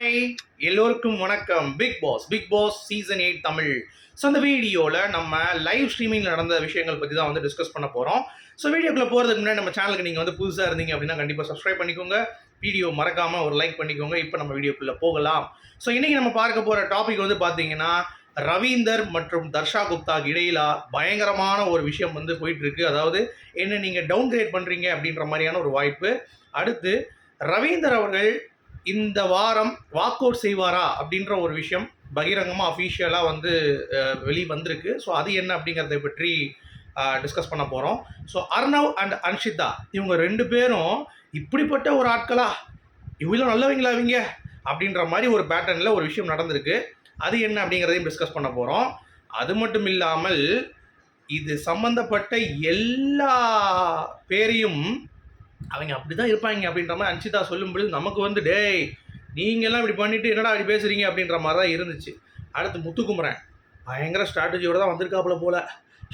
எல்லோருக்கும் வணக்கம். Bigg Boss Bigg Boss season eight Tamil. So அந்த வீடியோவில் நம்ம லைவ் ஸ்ட்ரீமிங்கில் நடந்த விஷயங்கள் பற்றி தான் வந்து டிஸ்கஸ் பண்ண போகிறோம் ஸோ வீடியோக்குள்ளே போகிறதுக்கு முன்னாடி நம்ம சேனலுக்கு நீங்கள் வந்து புதுசாக இருந்தீங்க அப்படின்னா கண்டிப்பாக சப்ஸ்கிரைப் பண்ணிக்கோங்க. வீடியோ மறக்காமல் ஒரு லைக் பண்ணிக்கோங்க. இப்போ நம்ம வீடியோக்குள்ளே போகலாம். ஸோ இன்றைக்கி நம்ம பார்க்க போகிற டாபிக் வந்து பார்த்தீங்கன்னா ரவீந்தர் மற்றும் தர்ஷா குப்தாக்கு இடையில பயங்கரமான ஒரு விஷயம் வந்து போயிட்டுருக்கு. அதாவது என்ன நீங்கள் டவுன் கிரேட் பண்ணுறீங்க அப்படின்ற மாதிரியான ஒரு வாய்ப்பு. அடுத்து ரவீந்தர் அவர்கள் இந்த வாரம் வாக் அவுட் செய்வாரா அப்படின்ற ஒரு விஷயம் பகிரங்கமாக அஃபீஷியலாக வந்து வெளியே வெளி வந்திருக்கு ஸோ அது என்ன அப்படிங்கிறத பற்றி டிஸ்கஸ் பண்ண போகிறோம் ஸோ அர்ணவ் அண்ட் அன்ஷிதா இவங்க ரெண்டு பேரும் இப்படிப்பட்ட ஒரு ஆட்களா? இவ்வளோ நல்லவங்களா இவங்க? அப்படின்ற மாதிரி ஒரு பேட்டர்னில் ஒரு விஷயம் நடந்திருக்கு. அது என்ன அப்படிங்கிறதையும் டிஸ்கஸ் பண்ண போகிறோம் அது மட்டும் இல்லாமல் இது சம்பந்தப்பட்ட எல்லா பேரையும் அவங்க அப்படி தான் இருப்பாங்க அப்படின்ற மாதிரி அன்ஷிதா சொல்லும்பொழுது நமக்கு வந்து டேய் நீங்கள்லாம் இப்படி பண்ணிவிட்டு என்னடா இப்படி பேசுகிறீங்க அப்படின்ற மாதிரி தான் இருந்துச்சு. அடுத்து முத்துக்குமரன் பயங்கர ஸ்ட்ராட்டஜியோட தான் வந்திருக்காப்புல போல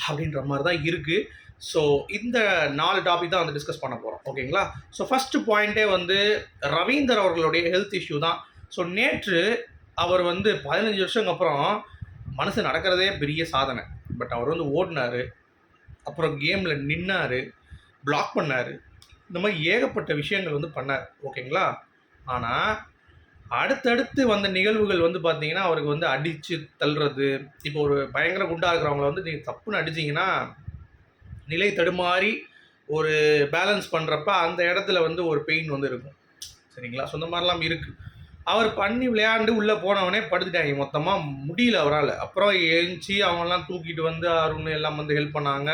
அப்படின்ற மாதிரி தான் இருக்குது ஸோ இந்த நாலு டாபிக் தான் வந்து டிஸ்கஸ் பண்ண போகிறோம் ஓகேங்களா ஸோ ஃபஸ்ட்டு பாயிண்ட்டே வந்து ரவீந்தர் அவர்களுடைய ஹெல்த் இஷ்யூ தான். ஸோ நேற்று அவர் வந்து பதினஞ்சு வருஷங்க அப்புறம் மனசு நடக்கிறதே பெரிய சாதனை. பட் அவர் வந்து ஓடினார். அப்புறம் கேமில் நின்னார். பிளாக் பண்ணார். இந்த மாதிரி ஏகப்பட்ட விஷயங்கள் வந்து பண்ணார் ஓகேங்களா? ஆனால் அடுத்தடுத்து வந்த நிகழ்வுகள் வந்து பார்த்தீங்கன்னா அவருக்கு வந்து அடித்து தள்ளுறது இப்போ ஒரு பயங்கர குண்டாக இருக்கிறவங்கள வந்து நீங்கள் தப்புன்னு அடிச்சிங்கன்னா நிலை தடுமாறி ஒரு பேலன்ஸ் பண்ணுறப்ப அந்த இடத்துல வந்து ஒரு பெயின் வந்து இருக்கும். சரிங்களா? சொந்த மாதிரிலாம் இருக்குது அவர் பண்ணி விளையாண்டு உள்ளே போனவனே படுத்துட்டாங்க. மொத்தமாக முடியல அவரால். அப்புறம் எழுந்துச்சி அவங்கெல்லாம் தூக்கிட்டு வந்து அருண் எல்லாம் வந்து ஹெல்ப் பண்ணாங்க.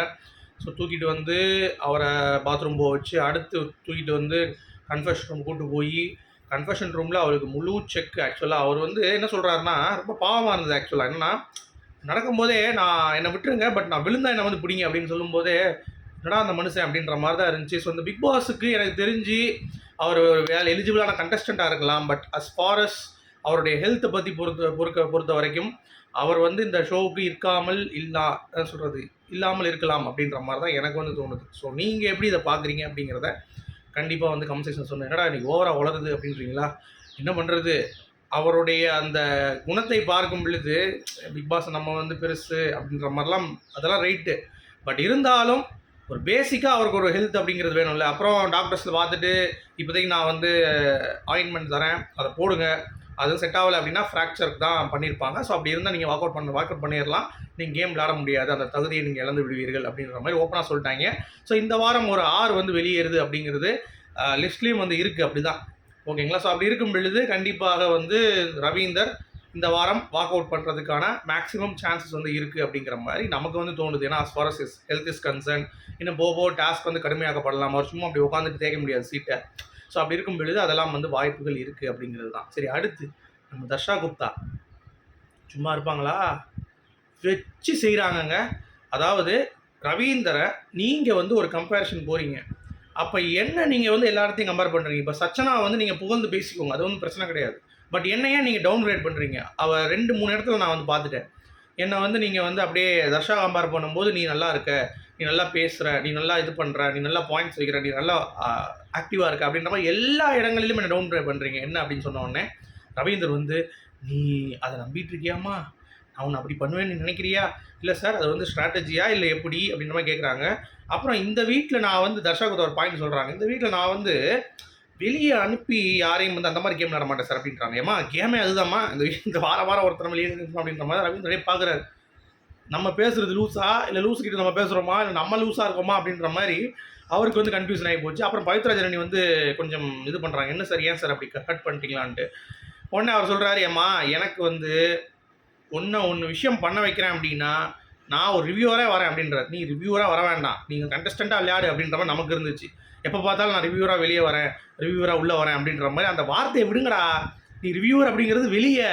ஸோ தூக்கிட்டு வந்து அவரை பாத்ரூம் போக வச்சு அடுத்து தூக்கிட்டு வந்து கன்ஃபெஷன் ரூம் கூட்டு போய் கன்ஃபெஷன் ரூமில் அவருக்கு முழு செக் ஆக்சுவலாக அவர் வந்து என்ன சொல்கிறாருன்னா ரொம்ப பாவமாக இருந்தது ஆக்சுவலாக என்னென்னா நடக்கும்போதே நான் என்னை விட்டுருங்க பட் நான் விழுந்தா என்னை வந்து பிடிங்க அப்படின்னு சொல்லும்போதே என்னடா அந்த மனுஷன்? அப்படின்ற மாதிரி தான் இருந்துச்சு. ஸோ இந்த பிக் பாஸுக்கு எனக்கு தெரிஞ்சு அவர் வேலை எலிஜிபிளான கண்டஸ்டண்ட்டாக இருக்கலாம் பட் அஸ் ஃபார் அஸ் அவருடைய ஹெல்த்தை பற்றி பொறுத்த பொறுக்க பொறுத்த வரைக்கும் அவர் வந்து இந்த ஷோவுக்கு இருக்காமல் இல்லா சொல்கிறது இல்லாமல் இருக்கலாம் அப்படின்ற மாதிரி தான் எனக்கு வந்து தோணுது. ஸோ நீங்கள் எப்படி இதை பார்க்குறீங்க அப்படிங்கிறத கண்டிப்பாக வந்து கம்சேஷன் சொன்னேன் என்னடா இன்னைக்கு ஓவராக வளருது அப்படின்றீங்களா? என்ன பண்ணுறது அவருடைய அந்த குணத்தை பார்க்கும் பொழுது பிக் பாஸ் நம்ம வந்து பெருசு அப்படின்ற மாதிரிலாம் அதெல்லாம் ரைட்டு பட் இருந்தாலும் ஒரு பேசிக்காக அவருக்கு ஒரு ஹெல்த் அப்படிங்கிறது வேணும்ல. அப்புறம் டாக்டர்ஸில் பார்த்துட்டு இப்போதைக்கு நான் வந்து ஆயின்மெண்ட் தரேன் அதை போடுங்க. அதுவும் செட் ஆகலை அப்படின்னா ஃப்ராக்சருக்கு தான் பண்ணியிருப்பாங்க ஸோ அப்படி இருந்தால் நீங்கள் வாக் அவுட் பண்ண வாக் அவுட் பண்ணிடலாம் நீங்கள் கேம் விளாட முடியாது. அந்த தகுதியை நீங்கள் இழந்து விடுவீர்கள் அப்படின்ற மாதிரி ஓப்பனாக சொல்லிட்டாங்க. ஸோ இந்த வாரம் ஒரு ஆறு வந்து வெளியேறுது அப்படிங்கிறது லிஸ்ட்லேயும் வந்து இருக்குது அப்படி தான் ஓகேங்களா ஸோ அப்படி இருக்கும் பொழுது கண்டிப்பாக வந்து ரவீந்தர் இந்த வாரம் வாக் அவுட் பண்ணுறதுக்கான மேக்ஸிமம் சான்சஸ் வந்து இருக்குது அப்படிங்கிற மாதிரி நமக்கு வந்து தோணுது. ஏன்னா as far as health is concern இன்னும் போக டாஸ்க் வந்து கடுமையாக்கப்படலாம். அவர் சும்மா அப்படி உட்காந்துட்டு தேக்க முடியாது சீட்டை ஸோ அப்படி இருக்கும் பொழுது அதெல்லாம் வந்து வாய்ப்புகள் இருக்குது அப்படிங்கிறது தான். சரி அடுத்து நம்ம தர்ஷா குப்தா. சும்மா இருப்பாங்களா? வச்சு செய்கிறாங்கங்க அதாவது ரவீந்தரை நீங்கள் வந்து ஒரு கம்பேரிஷன் போகிறீங்க அப்போ என்ன நீங்கள் வந்து எல்லா இடத்தையும் கம்பேர் பண்ணுறீங்க இப்போ சச்சனா வந்து நீங்கள் புகழ்ந்து பேசிக்கோங்க. அது ஒன்றும் பிரச்சனை கிடையாது. பட் என்னையே நீங்கள் டவுன் கிரேட் பண்ணுறீங்க அவள் ரெண்டு மூணு இடத்துல நான் வந்து பார்த்துட்டேன். என்னை வந்து நீங்கள் வந்து அப்படியே தர்ஷா கம்பேர் பண்ணும்போது நீ நல்லா இருக்க. நீ நல்லா பேசுகிற நீ நல்லா இது பண்ணுற நீ நல்லா பாயிண்ட்ஸ் வைக்கிற. நீ நல்லா ஆக்டிவாக இருக்கா. அப்படின்ற மாதிரி எல்லா இடங்களிலும் என்ன டவுன் ட்ரை பண்ணுறீங்க என்ன அப்படின்னு சொன்ன உடனே ரவீந்தர் வந்து நீ அதை நம்பிட்டு இருக்கியாமா நான் உன்னை அப்படி பண்ணுவேன்னு நினைக்கிறியா? இல்லை சார் அது வந்து ஸ்ட்ராட்டஜியா இல்லை எப்படி? அப்படின்ற மாதிரி கேட்குறாங்க அப்புறம் இந்த வீட்டில் நான் வந்து தர்ஷாவுக்கு ஒரு பாயிண்ட் சொல்கிறாங்க இந்த வீட்டில் நான் வந்து வெளியே அனுப்பி யாரையும் வந்து அந்த மாதிரி கேம் விளாட மாட்டேன் சார் அப்படின்றாங்க. ஏமா கேமே அதுதாம்மா. இந்த இந்த வார வாரம் ஒருத்தர் வெளியே இருக்கணும் அப்படின்ற மாதிரி ரவீந்திரே பார்க்குறாரு நம்ம பேசுறது லூஸா இல்லை லூஸ் கிட்ட நம்ம பேசுகிறோமா இல்லை நம்ம லூஸாக இருக்கோமா? அப்படின்ற மாதிரி அவருக்கு வந்து கன்ஃபியூஷன் ஆகி போச்சு. அப்புறம் பவித்ராஜரணி வந்து கொஞ்சம் இது பண்ணுறாங்க என்ன சார்? ஏன் சார் அப்படி கட் பண்ணிட்டீங்களான்ட்டு. உடனே அவர் சொல்கிறாரு ஏம்மா எனக்கு வந்து ஒன்று ஒன்று விஷயம் பண்ண வைக்கிறேன் அப்படின்னா நான் ஒரு ரிவ்யூவராக வரேன் அப்படின்றார். நீ ரிவ்யூவராக வர வேண்டாம். நீங்கள் கண்டஸ்டண்ட்டாக விளையாடு அப்படின்ற மாதிரி நமக்கு இருந்துச்சு. எப்போ பார்த்தாலும் நான் ரிவ்யூவராக வெளியே வரேன் ரிவ்யூவராக உள்ளே வரேன் அப்படின்ற மாதிரி அந்த வார்த்தையை விடுங்கடா. நீ ரிவ்யூவர் அப்படிங்கிறது வெளியே.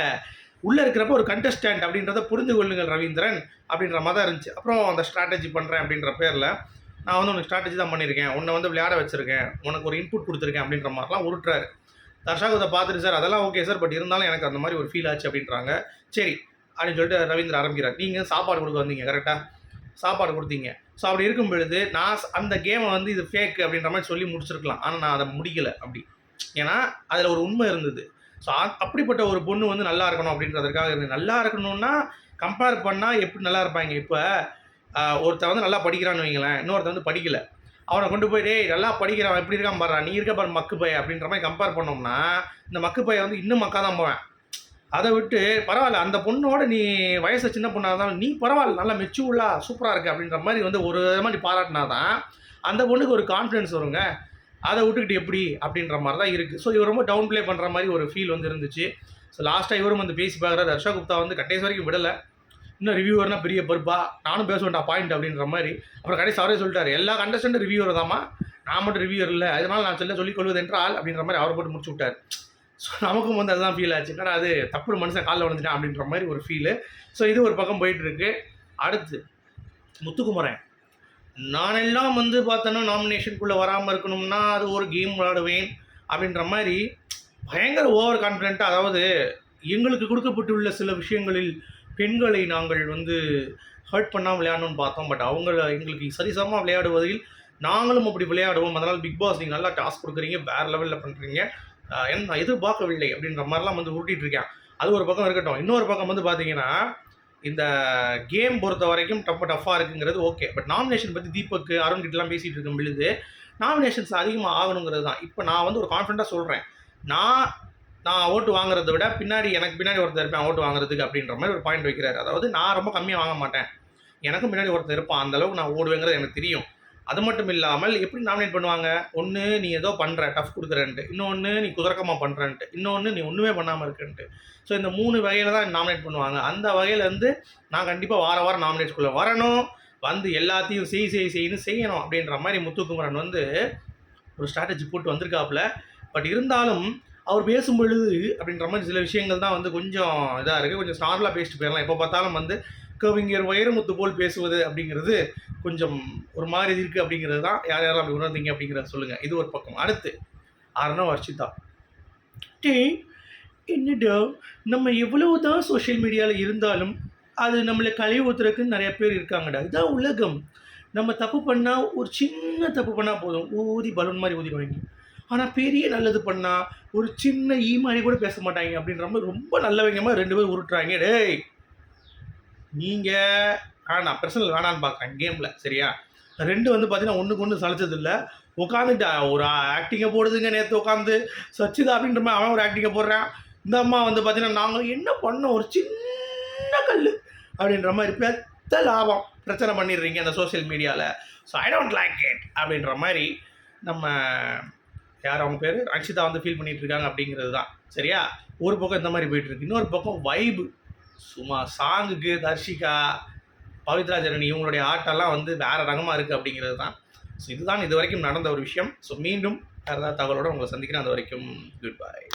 உள்ளே இருக்கிறப்ப ஒரு கண்டஸ்டன்ட் அப்படின்றத புரிந்து கொள்ளுங்கள் ரவீந்திரன் அப்படின்ற மாதிரி தான் இருந்துச்சு. அப்புறம் அந்த ஸ்ட்ராட்டஜி பண்ணுறேன் அப்படின்ற பேரில் நான் வந்து உனக்கு ஸ்ட்ராட்டஜி தான் பண்ணியிருக்கேன். உன்னை வந்து விளையாட வச்சுருக்கேன். உனக்கு ஒரு இன்புட் கொடுத்துருக்கேன் அப்படின்ற மாதிரிலாம் உருட்டுறாரு. தர்ஷாகத்தை பார்த்துட்டு சார் அதெல்லாம் ஓகே சார் பட் இருந்தாலும் எனக்கு அந்த மாதிரி ஒரு ஃபீல் ஆச்சு அப்படின்றாங்க. சரி அப்படின்னு சொல்லிட்டு ரவீந்திர ஆரம்பிக்கிறார். நீங்கள் சாப்பாடு கொடுக்க வந்தீங்க கரெக்டாக சாப்பாடு கொடுத்தீங்க. ஸோ அப்படி இருக்கும் பொழுது நான் அந்த கேமை வந்து இது ஃபேக் அப்படின்ற மாதிரி சொல்லி முடிச்சிருக்கலாம். ஆனால் நான் அதை முடிக்கலை அப்படி. ஏன்னா அதில் ஒரு உண்மை இருந்தது. ஸோ அப்படிப்பட்ட ஒரு பொண்ணு வந்து நல்லா இருக்கணும் அப்படின்றதுக்காக இருக்குது நல்லா இருக்கணும்னா கம்பேர் பண்ணால் எப்படி நல்லா இருப்பாங்க? இப்போ ஒருத்தன் வந்து நல்லா படிக்கிறான்னு வைங்களேன் இன்னொருத்தன் வந்து படிக்கல. அவனை கொண்டு போய் டேய் நல்லா படிக்கிறான் எப்படி இருக்கான் பாரு நீ இருக்க பாரு மக்கு பைய அப்படின்ற மாதிரி கம்பேர் பண்ணோம்னா இந்த மக்கு பைய வந்து இன்னும் மக்கா தான் போவேன். அதை விட்டு பரவாயில்ல அந்த பொண்ணோட நீ வயசு சின்ன பொண்ணாக இருந்தாலும் நீ பரவாயில்ல நல்லா மெச்சூர்லா சூப்பராக இருக்கு அப்படின்ற மாதிரி வந்து ஒரு விதமாக நீ பாராட்டினா தான் அந்த பொண்ணுக்கு ஒரு கான்ஃபிடன்ஸ் வருங்க. அதை விட்டுக்கிட்டு எப்படி? அப்படின்ற மாதிரி தான் இருக்குது ஸோ இவர் ரொம்ப டவுன் ப்ளே பண்ணுற மாதிரி ஒரு ஃபீல் வந்து இருந்துச்சு. ஸோ லாஸ்ட்டாக இவரும் வந்து பேசி பார்க்குறாரு. ஹர்ஷா குப்தா வந்து கடைசி வரைக்கும் விடலை. இன்னும் ரிவ்யூவர்னா பெரிய பொறுப்பா? நானும் பேச வேண்டாம் பாயிண்ட் அப்படின்ற மாதிரி. அப்புறம் கடைசி அவரே சொல்லிட்டாரு எல்லா கண்டஸ்டன்ட் ரிவ்யூவர் தாம்மா. நான் மட்டும் ரிவ்யூவர் இல்லை. அதனால நான் சொல்ல சொல்லிக் கொள்வது என்றால் அப்படின்ற மாதிரி அவர் போட்டு முடிச்சு விட்டார். ஸோ நமக்கும் வந்து அதுதான் ஃபீல் ஆச்சு. ஏன்னா அது தப்பு மனுஷன் காலில் விழுந்துட்டான் அப்படின்ற மாதிரி ஒரு ஃபீலு ஸோ இது ஒரு பக்கம் போயிட்டு இருக்கு. அடுத்து முத்துக்குமரன். நானெல்லாம் வந்து பார்த்தோன்னா நாமினேஷனுக்குள்ளே வராமல் இருக்கணும்னா அது ஒரு கேம் விளாடுவேன் அப்படின்ற மாதிரி பயங்கர ஓவர் கான்ஃபிடென்ட்டாக அதாவது எங்களுக்கு கொடுக்கப்பட்டுள்ள சில விஷயங்களில் பெண்களை நாங்கள் வந்து ஹர்ட் பண்ணாமல் விளையாடணும்னு பார்த்தோம். பட் அவங்க எங்களுக்கு சரிசமமாக விளையாடுவதில் நாங்களும் அப்படி விளையாடுவோம். அதனால் பிக் பாஸ் நீங்கள் நல்லா டாஸ்க் கொடுக்குறீங்க வேறு லெவலில் பண்ணுறீங்க என்ன நான் எதிர்பார்க்கவில்லை அப்படின்ற மாதிரிலாம் வந்து உருட்டிட்டு இருக்கேன். அது ஒரு பக்கம் இருக்கட்டும். இன்னொரு பக்கம் வந்து பார்த்தீங்கன்னா இந்த கேம் பொறுத்த வரைக்கும் ரொம்ப டஃப்பாக இருக்குங்கிறது ஓகே பட் நாமினேஷன் பற்றி தீபக் அருண் கிட்டலாம் பேசிகிட்டு இருக்கும் பொழுது நாமினேஷன்ஸ் அதிகமாக ஆகணுங்கிறது தான். இப்போ நான் வந்து ஒரு கான்ஃபிடண்ட்டாக சொல்கிறேன் நான் நான் ஓட்டு வாங்குறதை விட பின்னாடி எனக்கு பின்னாடி ஒருத்தர் இருப்பேன் ஓட்டு வாங்குறதுக்கு அப்படின்ற மாதிரி ஒரு பாயிண்ட் வைக்கிறாரு. அதாவது நான் ரொம்ப கம்மியாக வாங்க மாட்டேன். எனக்கும் பின்னாடி ஒருத்தர் இருப்பான். அந்த அளவுக்கு நான் ஓடுவேங்கிறது எனக்கு தெரியும். அது மட்டும் இல்லாமல் எப்படி நாமினேட் பண்ணுவாங்க? ஒன்று நீ ஏதோ பண்ணுற டஃப் கொடுக்குறன்ட்டு. இன்னொன்று நீ குதிரக்கமாக பண்ணுறன்ட்டு இன்னொன்று நீ ஒன்றுமே பண்ணாமல் இருக்குன்ட்டு. ஸோ இந்த மூணு வகையில் தான் நாமினேட் பண்ணுவாங்க. அந்த வகையிலேருந்து நான் கண்டிப்பாக வார வாரம் நாமினேட் ஸ்கூலில் வரணும். வந்து எல்லாத்தையும் செய் செய் செய்யணும் செய்யணும் அப்படின்ற மாதிரி முத்துக்குமரன் வந்து ஒரு ஸ்ட்ராட்டஜி போட்டு வந்திருக்காப்புல. பட் இருந்தாலும் அவர் பேசும்பொழுது அப்படின்ற மாதிரி சில விஷயங்கள் தான் வந்து கொஞ்சம் இதாக இருக்குது கொஞ்சம் ஸ்டார்லாக பேசிட்டு போயிடலாம். எப்போ பார்த்தாலும் வந்து கவிஞர் வைரமுத்து போல் பேசுவது அப்படிங்கிறது கொஞ்சம் ஒரு மாதிரி இருக்குது அப்படிங்கிறது தான் யார் யாரும் அப்படி உணர்ந்தீங்க அப்படிங்கிறத சொல்லுங்கள் இது ஒரு பக்கம். அடுத்து ஆறுனா வர்ஷிதா டே என்னடா? நம்ம எவ்வளவு தான் சோஷியல் மீடியாவில் இருந்தாலும் அது நம்மளை கழிவு ஊத்துறதுக்குன்னு நிறைய பேர் இருக்காங்கடா. இதுதான் உலகம். நம்ம தப்பு பண்ணால் ஒரு சின்ன தப்பு பண்ணால் போதும். ஊதி பலூன் மாதிரி ஊதிடுவாங்க ஆனால் பெரிய நல்லது பண்ணால் ஒரு சின்ன ஈ மாதிரி கூட பேச மாட்டாங்க அப்படின்ற மாதிரி ரொம்ப நல்லவங்கமா ரெண்டு பேரும் உருட்டுறாங்க. டேய் நீங்கள் வேணாம் பர்சனல் வேணான்னு பார்க்குறேன் கேமில் சரியா? ரெண்டு வந்து பார்த்தீங்கன்னா ஒன்றுக்கு ஒன்று சளைச்சதில்லை உட்காந்துட்டு ஒரு ஆக்டிங்கை போடுதுங்க நேற்று உட்காந்து சச்சிதா அப்படின்ற மாதிரி அவன் ஒரு ஆக்டிங்கை போடுறான். இந்த அம்மா வந்து பார்த்தீங்கன்னா நாங்கள் என்ன பண்ணோம்? ஒரு சின்ன கல் அப்படின்ற மாதிரி பெத்த லாபம். பிரச்சனை பண்ணிடுறீங்க அந்த சோஷியல் மீடியாவில் so I don't like it அப்படின்ற மாதிரி நம்ம யார் அவங்க பேர்? அக்ஷிதா வந்து ஃபீல் பண்ணிகிட்ருக்காங்க அப்படிங்கிறது தான். சரியா? ஒரு பக்கம் இந்த மாதிரி போயிட்டுருக்கு இன்னொரு பக்கம் வைபு சும்மா சாங்குக்கு தர்ஷிகா பவித்ரா ஜனனி இவங்களுடைய ஆட்டெல்லாம் வந்து வேற ரகமாக இருக்குது அப்படிங்கிறது தான். ஸோ இதுதான் இது வரைக்கும் நடந்த ஒரு விஷயம். ஸோ மீண்டும் வேறு ஏதாவது தகவலோடு உங்களை சந்திக்கிறேன். அது வரைக்கும் குட் பாய்